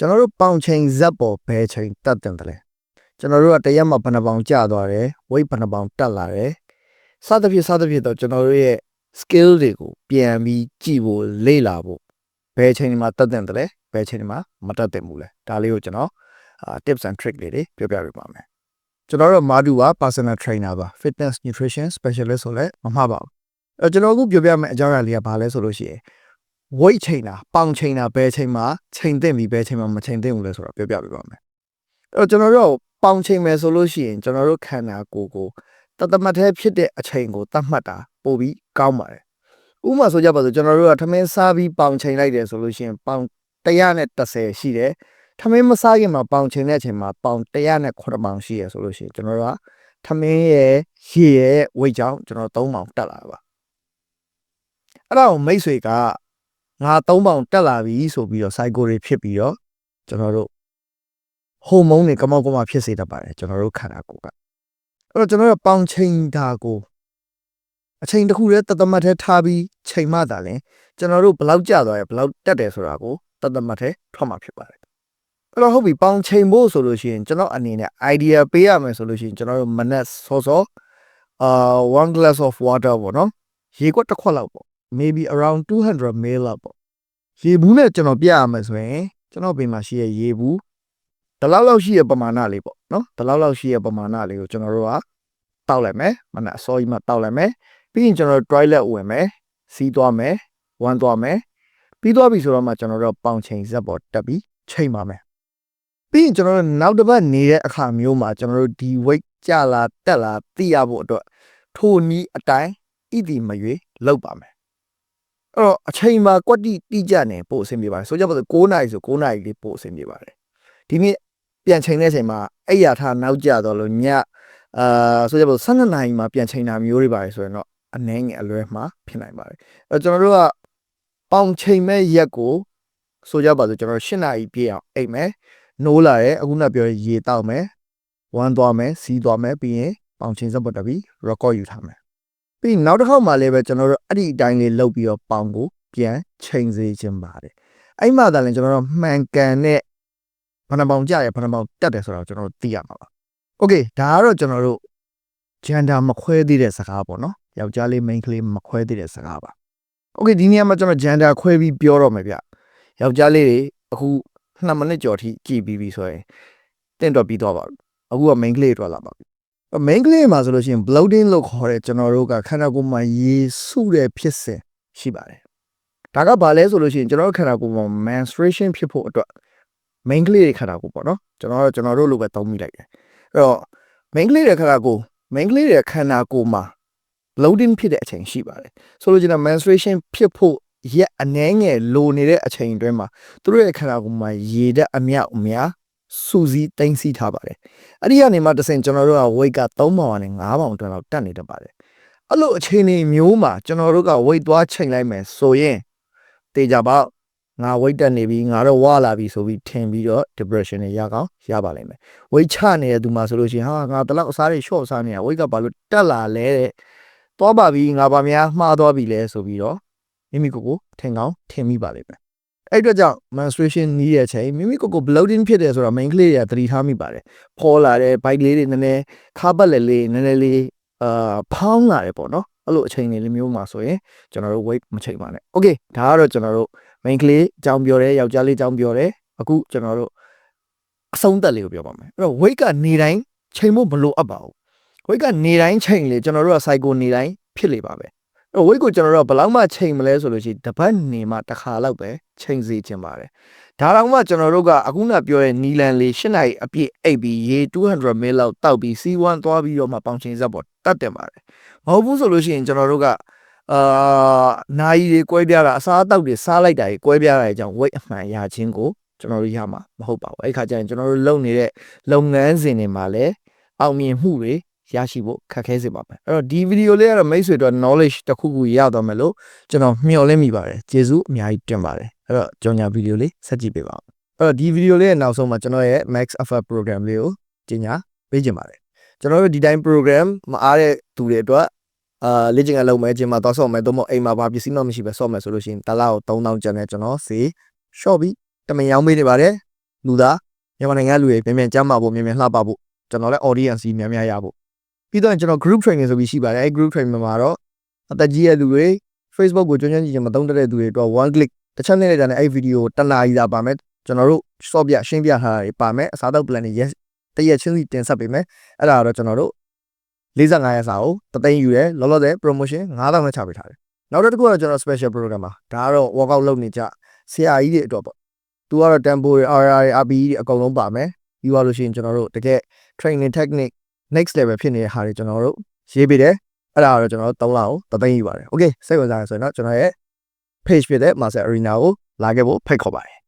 ကျွန်တော်တို့ပေါင်ချိန်ဇက်ပေါ်ဘယ်ချိန်တက်တင်တယ်လဲကျွန်တော်တို့ကတရက်မှာဘယ်နှပေါင်ကျသွားတယ် weight ဘယ်နှပေါင်တက်လာတယ်စသဖြင့်စသဖြင့်တော့ကျွန်တော်တို့ရဲ့ skill တွေကိုပြန်ပြီးကြည့်ဖို့လေ့လာဖို့ဘယ်ချိန်ဒီမှာတက်တင်တယ်လဲဘယ်ချိန်ဒီမှာမတက်တင်ဘူးလဲဒါလေးကိုကျွန်တော်အာ tips and trick လေးတွေပြောပြပေးပါမယ်ကျွန်တော်တို့မာဒူပါ personal trainer ပါ fitness nutrition specialist ဆိုလဲမမှားပါဘူးအဲကျွန်တော်အခုပြောပြမယ့်အကြောင်းအရာလေးကဘာလဲဆိုလို့ရှိရင် weight ချိန်တာပေါင်ချိန်တာဘယ်ချိန်မှာချိန်သင့်ပြီဘယ်ချိန်မှာမချိန်သင့်ဘူးလဲဆိုတော့ပြောပြပေးပါမယ်အဲ့တော့ကျွန်တော်တို့ပေါင်ချိန်မယ်ဆိုလို့ရှိရင်ကျွန်တော်တို့ခန္ဓာကိုယ်ကိုတသမတ်သေးဖြစ်တဲ့အချိန်ကိုသတ်မှတ်တာပို့ပြီးကောင်းပါတယ်ဥပမာဆိုကြပါစို့ကျွန်တော်တို့ကထမင်းစားပြီးပေါင်ချိန်လိုက်တယ်ဆိုလို့ရှိရင်ပေါင်130ရှိတယ်ထမင်းမစားခင်မှာပေါင်ချိန်တဲ့အချိန်မှာပေါင်109ပေါင်ရှိရဆိုလို့ရှိရင်ကျွန်တော်တို့ကထမင်းရဲ့ရေရဲ့ weight ကြောင့်ကျွန်တော်3ပေါင်တက်လာတာပါအဲ့ဒါကိုမိတ်ဆွေက ငါ3ပေါင်တက်လာပြီဆိုပြီးတော့ cycle တွေဖြစ်ပြီးတော့ကျွန်တော်တို့ဟော်မုန်းတွေကမောက်ကမဖြစ်စေတတ်ပါတယ်ကျွန်တော်တို့ခန္ဓာကိုယ်ကအဲ့တော့ကျွန်တော်တို့ပေါင်ချိန်တာကိုအချိန်တစ်ခုတည်းတသမတ်ထဲထားပြီးချိန်မှသာလဲကျွန်တော်တို့ဘယ်လောက်ကျသွားရဘယ်လောက်တက်တယ်ဆိုတာကိုတသမတ်ထဲထွက်မှာဖြစ်ပါတယ်အဲ့တော့ဟုတ်ပြီပေါင်ချိန်ဖို့ဆိုလို့ရှိရင်ကျွန်တော်အနေနဲ့ idea ပေးရမယ်ဆိုလို့ရှိရင်ကျွန်တော်တို့မနက်စောစောအာ one glass of water ပေါ့နော်ရေခွက်တစ်ခွက်လောက်ပေါ့ maybe around 200 ml လောက်ပေါ့ရေဘူးနဲ့ကျွန်တော်ပြရမယ်ဆိုရင်ကျွန်တော်ဘေးမှာရှိတဲ့ရေဘူးဒီလောက်လောက်ရှိတဲ့ပမာဏလေးပေါ့နော်ဒီလောက်လောက်ရှိတဲ့ပမာဏလေးကိုကျွန်တော်တို့ကတောက်လိုက်မယ်မနက်အစောကြီးမှတောက်လိုက်မယ်ပြီးရင်ကျွန်တော်တို့ toilet ဝင်မယ်စီးသွားမယ်ဝမ်းသွားမယ်ပြီးသွားပြီဆိုတော့မှကျွန်တော်တို့ပေါင်ချိန်ဇက်ပေါ်တက်ပြီးချိန်ပါမယ်ပြီးရင်ကျွန်တော်တို့နောက်တစ်ပတ်နေတဲ့အခါမျိုးမှာကျွန်တော်တို့ဒီ weight ကျလာတက်လာသိရဖို့အတွက်ထိုနည်းအတိုင်းဣတိမရွေလောက်ပါမယ် အဲ့တော့အချိန်မှာကွက်တိတိကျနေပို့အဆင်ပြေပါတယ်ဆိုကြပါစို့9နာရီဆို9နာရီလေးပို့အဆင်ပြေပါတယ်ဒီနေ့ပြန်ချိန်တဲ့အချိန်မှာအဲ့ရထားနောက်ကျတော့လို့ညအာဆိုကြပါစို့12နာရီမှာပြန်ချိန်တာမျိုးတွေပါတယ်ဆိုရင်တော့အနှဲငယ်အလွဲမှာဖြစ်နိုင်ပါတယ်အဲ့တော့ကျွန်တော်တို့ကပေါင်ချိန်မဲ့ရက်ကိုဆိုကြပါစို့ကျွန်တော်8နာရီပြည့်အောင်အိတ်မယ်နိုးလာတယ်အခုနပြောရရေတောက်မယ်ဝမ်းသွားမယ်စီးသွားမယ်ပြီးရင်ပေါင်ချိန်စပ်ပတ်တက်ပြီး record ယူထားမယ် ပြီးရင်နောက်တစ်ခေါက်မှလည်းပဲကျွန်တော်တို့အဲ့ဒီအတိုင်းလေးလုပ်ပြီးတော့ပေါင်ကိုပြန်ချိန်စေခြင်းပါတယ်အဲ့မှသာလည်းကျွန်တော်တို့မှန်ကန်တဲ့ဘယ်နှပေါင်ကြရဘယ်နှပေါင်တက်တယ်ဆိုတော့ကျွန်တော်တို့သိရမှာပါโอเคဒါကတော့ကျွန်တော်တို့ gender မခွဲသေးတဲ့စကားပေါ့နော်ယောက်ျားလေး main ကလေးမခွဲသေးတဲ့စကားပါโอเคဒီနေရာမှာကျွန်တော် gender ခွဲပြီးပြောတော့မယ်ဗျယောက်ျားလေးတွေအခု2မိနစ်ကျော်ထိကြည်ပြီးပြီဆိုရင်တင့်တော့ပြီးတော့ပါပြီအခုက main ကလေးထွက်လာပါပြီ main ကလေးမှာဆိုလို့ရှိရင် bloating လို့ခေါ်တဲ့ကျွန်တော်တို့ကခန္ဓာကိုယ်မှာရေစုတဲ့ဖြစ်စဉ်ရှိပါတယ်ဒါကဘာလဲဆိုလို့ရှိရင်ကျွန်တော်တို့ခန္ဓာကိုယ်မှာ menstruation ဖြစ်ဖို့အတွက် main ကလေးတွေခန္ဓာကိုယ်ပေါ့နော်ကျွန်တော်တို့ကျွန်တော်တို့လိုပဲသုံးမိလိုက်တယ်အဲ့တော့ main ကလေးတွေခန္ဓာကိုယ် main ကလေးတွေခန္ဓာကိုယ်မှာ bloating ဖြစ်တဲ့အချိန်ရှိပါတယ်ဆိုလိုချင်တာ menstruation ဖြစ်ဖို့ရက်အနှဲငယ်လိုနေတဲ့အချိန်အတွင်းမှာသူတို့ရဲ့ခန္ဓာကိုယ်မှာရေဓာတ်အမြောက်အများ စူးစီးတင်စီထားပါတယ်အဲ့ဒီကနေမှတစ်ဆင့်ကျွန်တော်တို့က weight က3ပေါင်နဲ့5ပေါင်အတွင်းလောက်တက်နေတတ်ပါတယ်အဲ့လိုအချိန်တွေမျိုးမှာကျွန်တော်တို့က weight သွားချိန်လိုက်မယ်ဆိုရင်တေချာပေါက်ငါ weight တက်နေပြီငါတော့ဝါလာပြီဆိုပြီးထင်ပြီးတော့ depression တွေရကောင်းရပါလိမ့်မယ် weight ချနေတဲ့သူမှာဆိုလို့ရှိရင်ဟာငါတလောက်အစားတွေ short စားနေတာ weight ကဘာလို့တက်လာလဲတဲ့သွားပါပြီငါပါများမှားသွားပြီလဲဆိုပြီးတော့မိမိကိုယ်ကိုထင်ကောင်းထင်မိပါလိမ့်မယ် အဲ့အတွက်ကြောင့် menstruation နီးတဲ့အချိန်မိမိကိုယ်ကို bloating ဖြစ်တယ်ဆိုတာ main ကလေးတွေကသတိထားမိပါတယ်ဖောလာတဲ့ bike လေးတွေနည်းနည်းခါပတ်လေလေးနည်းနည်းလေးအာဖောင်းလာတယ်ပေါ့နော်အဲ့လိုအချိန်လေးမျိုးမှာဆိုရင်ကျွန်တော်တို့ weight မချိန်ပါနဲ့ okay ဒါကတော့ကျွန်တော်တို့ main ကလေးအကြောင်းပြောတယ်ယောက်ျားလေးအကြောင်းပြောတယ်အခုကျွန်တော်တို့အဆုံးသက်လေးကိုပြောပါမယ်အဲ့တော့ weight ကနေတိုင်းချိန်ဖို့မလိုအပ်ပါဘူး weight ကနေတိုင်းချိန်လေကျွန်တော်တို့က cycle နေတိုင်းဖြစ်လေပါပဲ အဲ့တော့ weight ကိုကျွန်တော်တို့ကဘယ်လောက်မှချိန်မလဲဆိုလို့ရှိရင်တစ်ပတ်နေမှတစ်ခါလောက်ပဲချိန်စေချင်ပါတယ်ဒါတော့မှကျွန်တော်တို့ကအခုနပြောတဲ့နီလန်လေး၈နိုင်အပြည့်အိပ်ပြီးရေ200 ml လောက်တောက်ပြီး C1 သွားပြီးတော့မှပေါင်ချိန်ဆက်ပေါ်တတ်တယ်ပါတယ်မဟုတ်ဘူးဆိုလို့ရှိရင်ကျွန်တော်တို့ကအာနိုင်ရီတွေကွဲပြားတာအစားအသောက်တွေစားလိုက်တာတွေကွဲပြားတာတွေကြောင့် weight အမှန်ရခြင်းကိုကျွန်တော်တို့ရမှာမဟုတ်ပါဘူးအဲ့ခါကျရင်ကျွန်တော်တို့လုပ်နေတဲ့လုပ်ငန်းစဉ်တွေမှာလည်းအောင်မြင်မှုတွေ ရရှိဖို့ခက်ခဲစေပါမယ်အဲ့တော့ဒီဗီဒီယိုလေးကတော့မိတ်ဆွေတို့ knowledge တစ်ခုခုရတော့မယ်လို့ကျွန်တော်မျှော်လင့်မိပါတယ်ကျေးဇူးအများကြီးတင်ပါတယ်အဲ့တော့ကြောင်ညာဗီဒီယိုလေးဆက်ကြည့်ပေးပါဦးအဲ့တော့ဒီဗီဒီယိုလေးရဲ့နောက်ဆုံးမှာကျွန်တော်ရဲ့ Max Alpha program လေးကိုကြီးညာပေးခြင်းပါတယ်ကျွန်တော်တို့ဒီတိုင်း program မအားတဲ့သူတွေအတွက်အာလေ့ကျင့်ခန်းလုပ်မယ်ဂျင်မှာသွားဆော့မယ်သို့မဟုတ်အိမ်မှာဘာပစ္စည်းမှမရှိပဲဆော့မယ်ဆိုလို့ရှိရင်တစ်လောက်3000ကျန်တဲ့ကျွန်တော်စီ short ပြီးတမင်ရောင်းပေးနေပါတယ်လူသားမြန်မာနိုင်ငံလူတွေမြန်မြန်ကျမ်းမာဖို့မြန်မြန်လှပဖို့ကျွန်တော်လည်း audience ကြီးများများရဖို့ ပြီးတော့ကျွန်တော် group training ဆိုပြီးရှိပါတယ်အဲ group training မှာတော့အသက်ကြီးတဲ့လူတွေ Facebook ကိုကျွမ်းကျွမ်းကျင်ကျင်မသုံးတတ်တဲ့သူတွေအတွက် one click တစ်ချက်နဲ့တည်းနဲ့အဲ့ဗီဒီယိုတစ်နာရီသာပါမယ်ကျွန်တော်တို့ short ပြရှင်းပြထားတာတွေပါမယ်အစားအသောက် plan တွေ yes တရက်ချင်းစီတင်ဆက်ပေးမယ်အဲ့ဒါကတော့ကျွန်တော်တို့45ရက်စာကိုတသိန်းယူရဲလောလောဆယ် promotion 9000နဲ့ချပေးထားတယ်နောက်တစ်ခုကတော့ကျွန်တော် special program ပါဒါကတော့ workout လုပ်နေကြဆရာကြီးတွေအတွက်ပေါ့သူကတော့ tempo တွေ RR တွေ RPE တွေအကုန်လုံးပါမယ်ပြီးသွားလို့ရှိရင်ကျွန်တော်တို့တကယ် training technique next level ဖြစ်နေတဲ့ဟာတွေကျွန်တော်တို့ရေးပေးတယ်အဲ့ဒါကတော့ကျွန်တော်တို့3လကိုတသိန်းယူပါတယ် okay စိတ်ဝင်စားရဆိုရင်တော့ကျွန်တော်ရဲ့ page ဖြစ်တဲ့ Master Arena ကိုလာခဲ့ဖို့ဖိတ်ခေါ်ပါတယ်